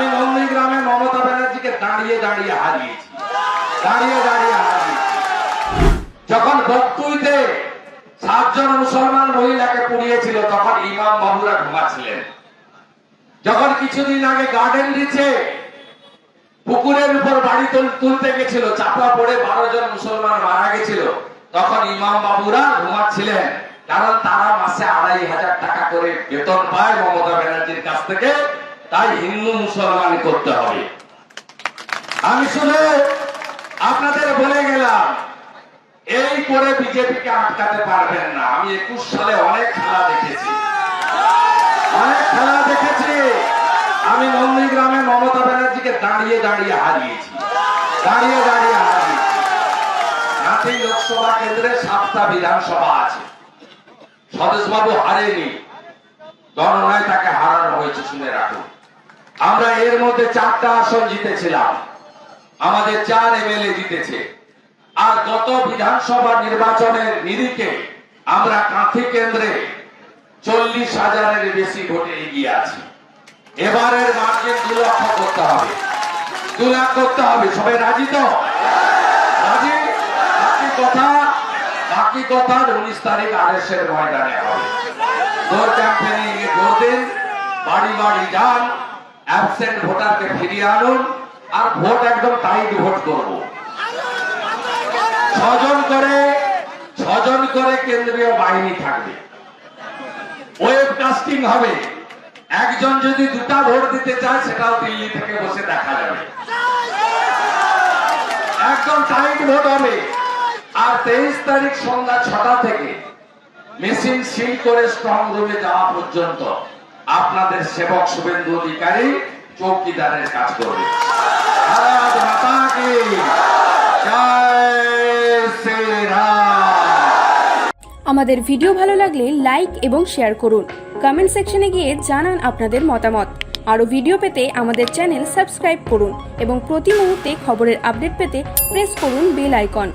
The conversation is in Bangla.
আমি নন্দীগ্রামে মমতা ব্যানার্জিকে দাঁড়িয়ে দাঁড়িয়ে হারিয়েছি। দাঁড়িয়ে দাঁড়িয়ে হারিয়েছি। যখন বক্তুইতে সাতজন মুসলমান মহিলাকে পুড়িয়েছিল, তখন ইমাম বাবুরা ঘুমাচ্ছিলেন। যখন কিছুদিন আগে গার্ডেন দিচ্ছে পুকুরের উপর বাড়ি তুলতে গেছিল, চাপা পড়ে বারো জন মুসলমান মারা গেছিল, তখন ইমাম বাবুরা ঘুমাচ্ছিলেন। কারণ তারা মাসে আড়াই হাজার টাকা করে বেতন পায় মমতা ব্যানার্জির কাছ থেকে। তাই হিন্দু মুসলমান করতে হবে। আমি শুনে আপনাদের বলে গেলাম, এই করে বিজেপিকে আটকাতে পারবেন না। আমি একুশ সালে অনেক খেলা দেখেছি। অনেক খেলা দেখেছি। আমি নন্দীগ্রামে মমতা ব্যানার্জিকে দাঁড়িয়ে দাঁড়িয়ে হারিয়েছি। দাঁড়িয়ে দাঁড়িয়ে হারিয়েছি। নাথি লোকসভা কেন্দ্রে সাতটা বিধানসভা আছে। স্বদেশবাবু হারেনি। গণনায় তাকে হারানো হয়েছে, শুনে রাখুন। আমরা এর মধ্যে চারটা আসন জিতেছিলাম। আমাদের চার এমএলএ জিতেছে। আর গত বিধানসভা নির্বাচনের নিরিখে আমরা কাঁথি কেন্দ্রে চল্লিশ হাজারের বেশি ভোটে এগিয়ে আছি। এবারের মার্জিন দু লক্ষ করতে হবে। দু লাখ করতে হবে। সবাই রাজি তো? রাজি? বাকি কথা বাকি কথা উনিশ তারিখ আড়াইশ এর ময়দানে হবে। এ দিন। বাড়ি বাড়ি যান। অ্যাবসেন্ট ভোটারকে ফিরিয়ে আনুন আর ভোট একদম টাইট ভোট করব। ছজন করে ছজন করে কেন্দ্রীয় বাহিনী থাকবে। ওয়েবকাস্টিং হবে। একজন যদি দুটা ভোট দিতে চায়, সেটাও দিল্লি থেকে বসে দেখা যাবে। একদম টাইট ভোট হবে। আর তেইশ তারিখ সন্ধ্যা ছটা থেকে মেশিন সিল করে স্ট্রং রুমে যাওয়া পর্যন্ত। আপনাদের সেবক শুভেন্দু অধিকারী চৌকিদারের কাজ করবে। আমাদের ভিডিও ভালো লাগলে লাইক এবং শেয়ার করুন। কমেন্ট সেকশনে গিয়ে জানান আপনাদের মতামত। আরও ভিডিও পেতে আমাদের চ্যানেল সাবস্ক্রাইব করুন এবং প্রতি মুহূর্তে খবরের আপডেট পেতে প্রেস করুন বেল আইকন।